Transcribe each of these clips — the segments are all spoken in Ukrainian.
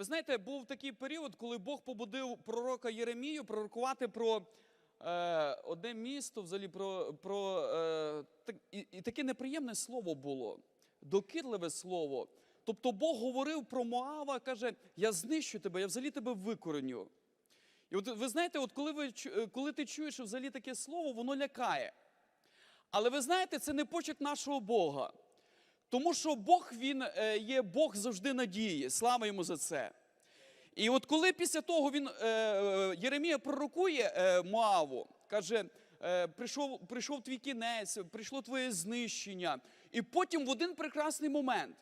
Ви знаєте, був такий період, коли Бог побудив пророка Єремію пророкувати про е, одне місто, взагалі про, про е, так, і, і таке неприємне слово було, докірливе слово. Тобто Бог говорив про Моава, каже: Я знищу тебе, я взагалі тебе викореню. І от ви знаєте, от коли, ви, е, коли ти чуєш взагалі таке слово, воно лякає. Але ви знаєте, це не почерк нашого Бога. Тому що Бог він е, є Бог завжди надії. Слава йому за це. І от коли після того він е, е, Єремія пророкує Моаву, каже: прийшов, прийшов твій кінець, прийшло твоє знищення. І потім в один прекрасний момент,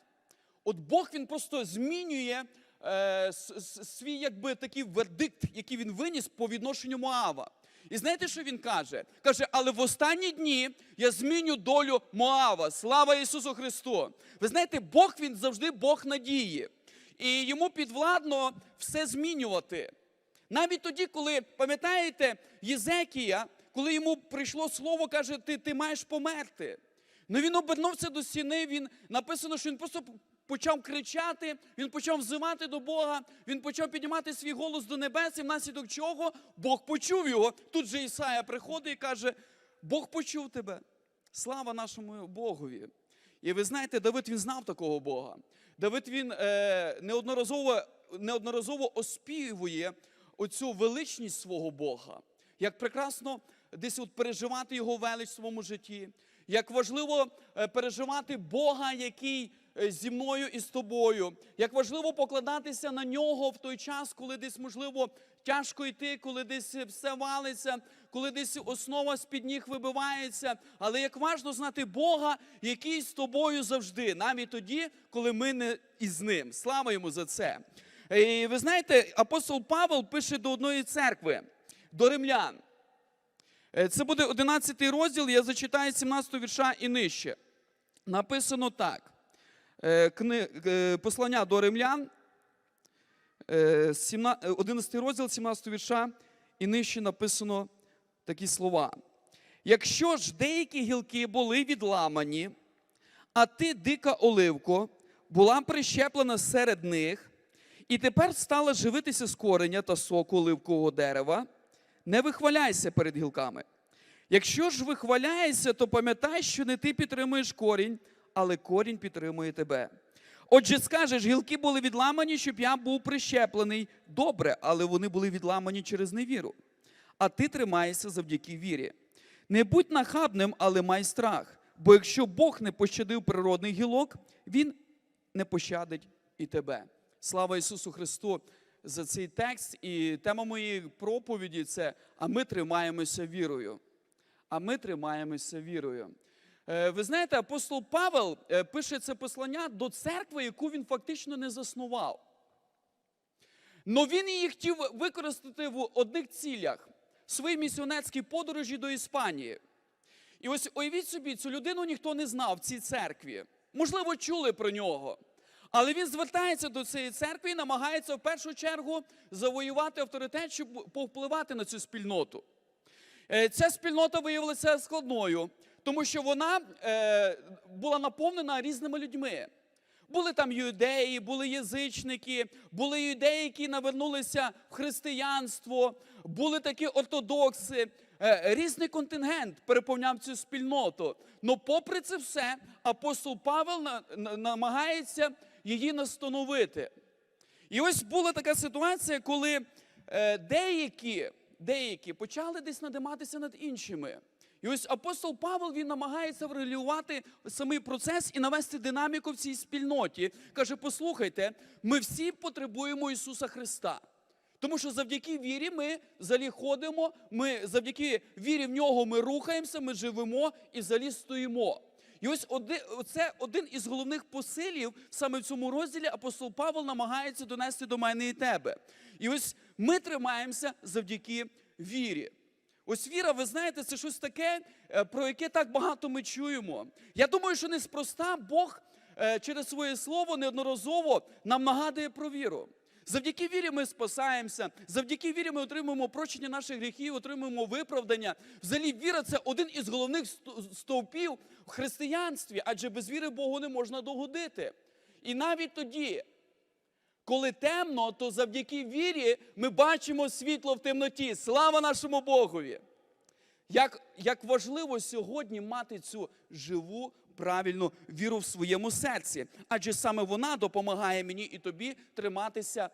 от Бог він просто змінює свій якби такий вердикт, який він виніс по відношенню Моава. І знаєте, що він каже? Каже, але в останні дні я зміню долю Моава. Слава Ісусу Христу! Ви знаєте, Бог він завжди Бог надії. І йому підвладно все змінювати. Навіть тоді, коли, пам'ятаєте, Єзекія, коли йому прийшло слово, каже, ти, ти маєш померти. Ну він обернувся до стіни, він написано, що він просто почав кричати, він почав взивати до Бога, він почав піднімати свій голос до небес, і внаслідок чого Бог почув його. Тут же Ісая приходить і каже: Бог почув тебе. Слава нашому Богові. І ви знаєте, Давид він знав такого Бога. Давид він е, неодноразово, неодноразово оспівує оцю величність свого Бога. Як прекрасно десь от переживати його велич в своєму житті, як важливо е, переживати Бога, який зі мною і з тобою, як важливо покладатися на нього в той час, коли десь, можливо, тяжко йти, коли десь все валиться, коли десь основа з-під ніг вибивається. Але як важно знати Бога, який з тобою завжди, навіть тоді, коли ми не із ним. Слава йому за це. І ви знаєте, апостол Павел пише до одної церкви, до римлян. Е, Це буде 11 розділ, я зачитаю 17 вірша і нижче. Написано так. Е, е, Послання до римлян, е, сімна- е, 11 розділ, 17 вірша, і нижче написано такі слова. Якщо ж деякі гілки були відламані, а ти, дика оливко, була прищеплена серед них, і тепер стала живитися з кореня та соку оливкового дерева, не вихваляйся перед гілками. Якщо ж вихваляєшся, то пам'ятай, що не ти підтримуєш корінь, але корінь підтримує тебе. Отже, скажеш, гілки були відламані, щоб я був прищеплений. Добре, але вони були відламані через невіру. А ти тримаєшся завдяки вірі. Не будь нахабним, але май страх. Бо якщо Бог не пощадив природних гілок, Він не пощадить і тебе. Слава Ісусу Христу за цей текст. І тема моєї проповіді це а ми тримаємося вірою. А ми тримаємося вірою. Е, Ви знаєте, апостол Павел е, пише це послання до церкви, яку він фактично не заснував. Но він її хотів використати в одних цілях в своїй місіонерській подорожі до Іспанії. І ось уявіть собі, цю людину ніхто не знав в цій церкві. Можливо, чули про нього. Але він звертається до цієї церкви і намагається в першу чергу завоювати авторитет, щоб повпливати на цю спільноту. Е, Ця спільнота виявилася складною, тому що вона е, була наповнена різними людьми. Були там юдеї, були язичники, були юдеї, які навернулися в християнство, були такі ортодокси. Е, Різний контингент переповняв цю спільноту. Но попри це все, апостол Павел на- на- намагається її настановити. І ось була така ситуація, коли е, деякі, деякі почали десь надиматися над іншими. І ось апостол Павел він намагається врегулювати самий процес і навести динаміку в цій спільноті. Каже: послухайте, ми всі потребуємо Ісуса Христа. Тому що завдяки вірі ми взагалі ходимо, ми завдяки вірі в нього ми рухаємося, ми живемо і взагалі стоїмо. І ось оди- це один із головних посилів саме в цьому розділі апостол Павел намагається донести до мене і тебе. І ось ми тримаємося завдяки вірі. Ось віра, ви знаєте, це щось таке, е, про яке так багато ми чуємо. Я думаю, що неспроста Бог е, через своє слово неодноразово нам нагадує про віру. Завдяки вірі ми спасаємося, завдяки вірі ми отримуємо прощення наших гріхів, отримуємо виправдання. Взагалі, віра це один із головних стовпів в християнстві, адже без віри Богу не можна догодити. І навіть тоді, Коли темно, то завдяки вірі ми бачимо світло в темноті. Слава нашому Богові! Як, як важливо сьогодні мати цю живу, правильну віру в своєму серці, адже саме вона допомагає мені і тобі триматися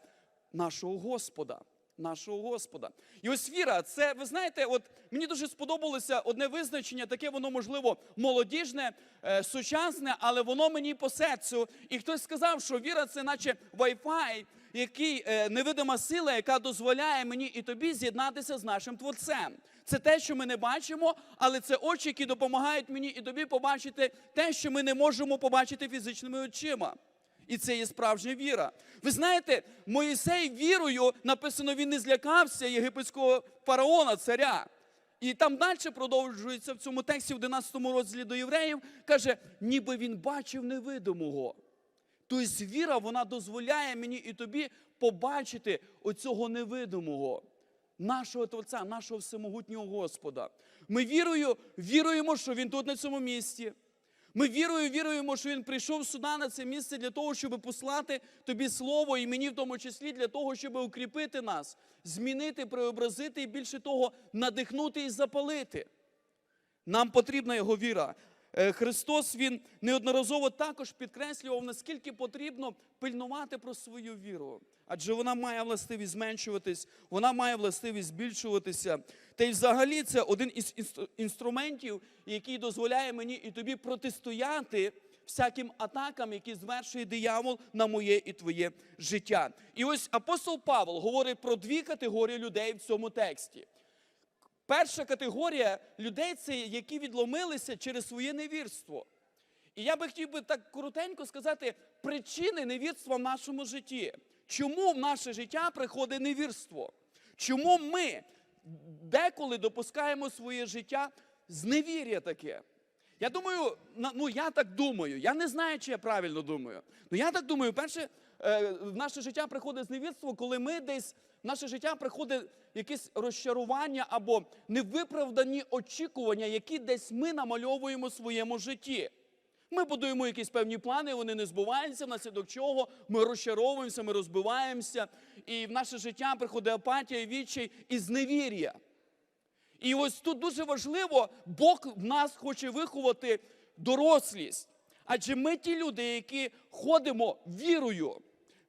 нашого Господа. Нашого Господа. І ось віра, це, ви знаєте, от мені дуже сподобалося одне визначення, таке воно, можливо, молодіжне, е, сучасне, але воно мені по серцю. І хтось сказав, що віра це наче Wi-Fi, який е, невидима сила, яка дозволяє мені і тобі з'єднатися з нашим творцем. Це те, що ми не бачимо, але це очі, які допомагають мені і тобі побачити те, що ми не можемо побачити фізичними очима. І це є справжня віра. Ви знаєте, Моїсей вірою написано, він не злякався єгипетського фараона, царя. І там далі продовжується в цьому тексті, в 11 розділі до євреїв, каже, ніби він бачив невидимого. Тобто віра вона дозволяє мені і тобі побачити оцього невидимого, нашого Творця, нашого всемогутнього Господа. Ми вірою, віруємо, що Він тут на цьому місці. Ми вірою віруємо, що Він прийшов сюди на це місце для того, щоб послати тобі слово, і мені в тому числі для того, щоб укріпити нас, змінити, преобразити і більше того, надихнути і запалити. Нам потрібна його віра. Е, Христос Він неодноразово також підкреслював, наскільки потрібно пильнувати про свою віру. Адже вона має властивість зменшуватись, вона має властивість збільшуватися. Та й взагалі це один із інструментів, який дозволяє мені і тобі протистояти всяким атакам, які звершує диявол на моє і твоє життя. І ось апостол Павло говорить про дві категорії людей в цьому тексті. Перша категорія людей це які відломилися через своє невірство. І я би хотів би так коротенько сказати причини невірства в нашому житті. Чому в наше життя приходить невірство? Чому ми деколи допускаємо своє життя з невір'я таке? Я думаю, ну я так думаю. Я не знаю, чи я правильно думаю. Ну я так думаю, перше, е, в наше життя приходить зневірство, коли ми десь в наше життя приходить якесь розчарування або невиправдані очікування, які десь ми намальовуємо в своєму житті. Ми будуємо якісь певні плани, вони не збуваються, внаслідок чого ми розчаровуємося, ми розбиваємося, і в наше життя приходить апатія, відчай і зневір'я. І ось тут дуже важливо, Бог в нас хоче виховати дорослість. Адже ми ті люди, які ходимо вірою.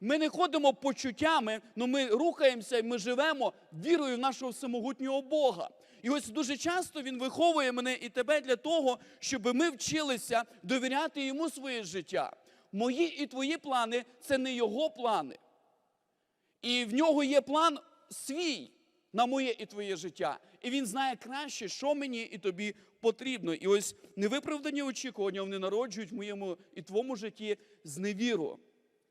Ми не ходимо почуттями, але ми рухаємося і ми живемо вірою в нашого всемогутнього Бога. І ось дуже часто Він виховує мене і тебе для того, щоб ми вчилися довіряти йому своє життя. Мої і твої плани це не його плани. І в нього є план свій на моє і твоє життя. І він знає краще, що мені і тобі потрібно. І ось невиправдані очікування вони народжують в моєму і твоєму житті зневіру.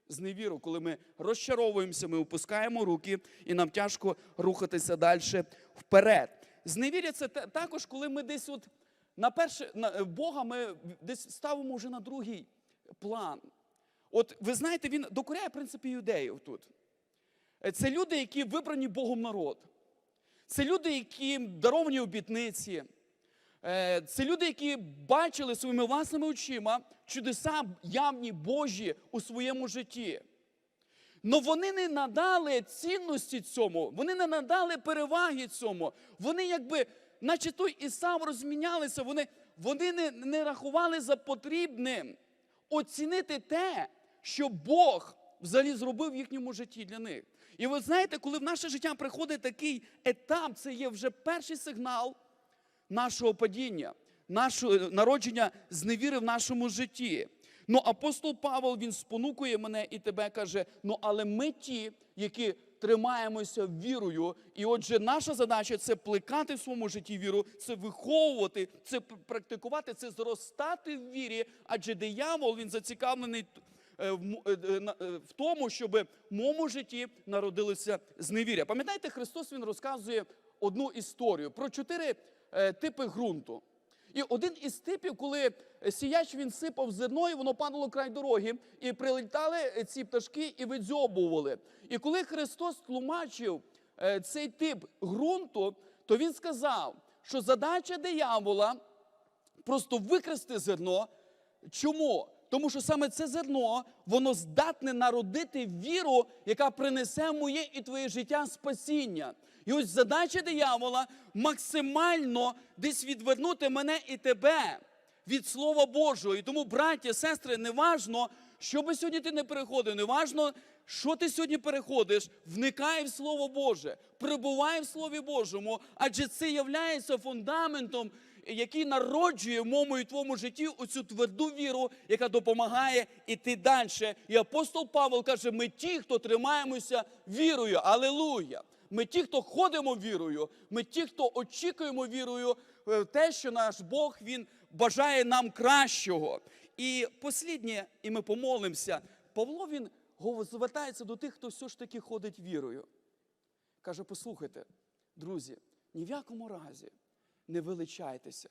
Зневіру, коли ми розчаровуємося, ми опускаємо руки, і нам тяжко рухатися далі вперед. Зневіря це також, коли ми десь от на перше на Бога ми десь ставимо вже на другий план. От ви знаєте, він докоряє принципі юдеїв тут. Е, Це люди, які вибрані Богом народ. Це люди, які даровані обітниці. Е, Це люди, які бачили своїми власними очима чудеса явні Божі у своєму житті. Но вони не надали цінності цьому, вони не надали переваги цьому. Вони якби, наче той і сам розмінялися, вони, вони не, не рахували за потрібним оцінити те, що Бог взагалі зробив в їхньому житті для них. І ви знаєте, коли в наше життя приходить такий етап, це є вже перший сигнал нашого падіння, нашого народження з невіри в нашому житті. Ну, апостол Павел він спонукує мене і тебе каже: ну, але ми ті, які тримаємося вірою. І отже, наша задача це плекати в своєму житті віру, це виховувати, це практикувати, це зростати в вірі, адже диявол він зацікавлений е, е, е, в тому, щоб в моєму житті народилося зневіря. Пам'ятаєте, Христос він розказує одну історію про чотири типи ґрунту. І один із типів, коли сіяч він сипав зерно, і воно падало край дороги, і прилітали е, ці пташки і видзьобували. І коли Христос тлумачив е, цей тип ґрунту, то він сказав, що задача диявола просто викрасти зерно. Чому? Тому що саме це зерно, воно здатне народити віру, яка принесе моє і твоє життя спасіння. І ось задача диявола максимально десь відвернути мене і тебе від Слова Божого. І тому, браття, сестри, неважно, що би сьогодні ти не переходив, неважно, що ти сьогодні переходиш, вникай в Слово Боже, перебувай в Слові Божому, адже це є фундаментом, який народжує в моєму і твоєму житті оцю тверду віру, яка допомагає іти далі. І апостол Павло каже: ми ті, хто тримаємося вірою. Алелуя! Ми ті, хто ходимо вірою, ми ті, хто очікуємо вірою те, що наш Бог Він бажає нам кращого. І посліднє, і ми помолимося. Павло він звертається до тих, хто все ж таки ходить вірою. Каже: послухайте, друзі, ні в якому разі не величайтеся,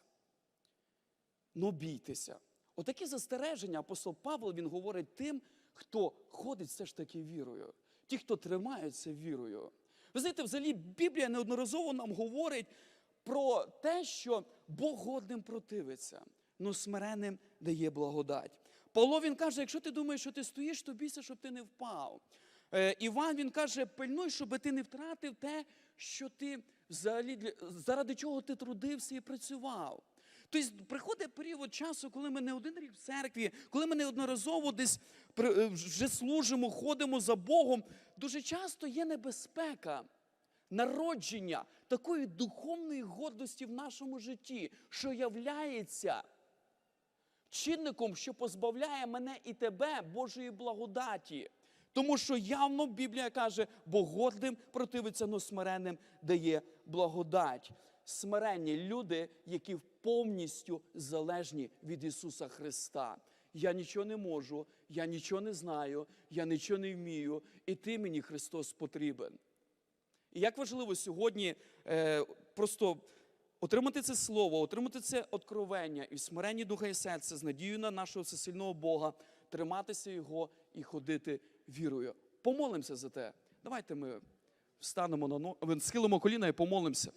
но бійтеся. Отакі застереження апостол Павло він говорить тим, хто ходить все ж таки вірою, ті, хто тримаються вірою. Ви знаєте, взагалі Біблія неодноразово нам говорить про те, що Бог годним противиться, но смиренним дає благодать. Павло він каже: якщо ти думаєш, що ти стоїш, то бійся, щоб ти не впав. Е, Іван він каже: пильнуй, щоб ти не втратив те, що ти взагалі заради чого ти трудився і працював. Тобто приходить період часу, коли ми не один рік в церкві, коли ми неодноразово десь е, вже служимо, ходимо за Богом. Дуже часто є небезпека народження такої духовної гордості в нашому житті, що являється чинником, що позбавляє мене і тебе Божої благодаті. Тому що явно Біблія каже, бо гордим противиться, но смиренним дає благодать. Смиренні люди, які повністю залежні від Ісуса Христа. Я нічого не можу, я нічого не знаю, я нічого не вмію, і ти мені Христос потрібен. І як важливо сьогодні е, просто отримати це слово, отримати це откровення і в смиренні духа і серця з надією на нашого всесильного Бога, триматися Його і ходити вірою. Помолимося за те. Давайте ми встанемо на но... схилимо коліна і помолимося.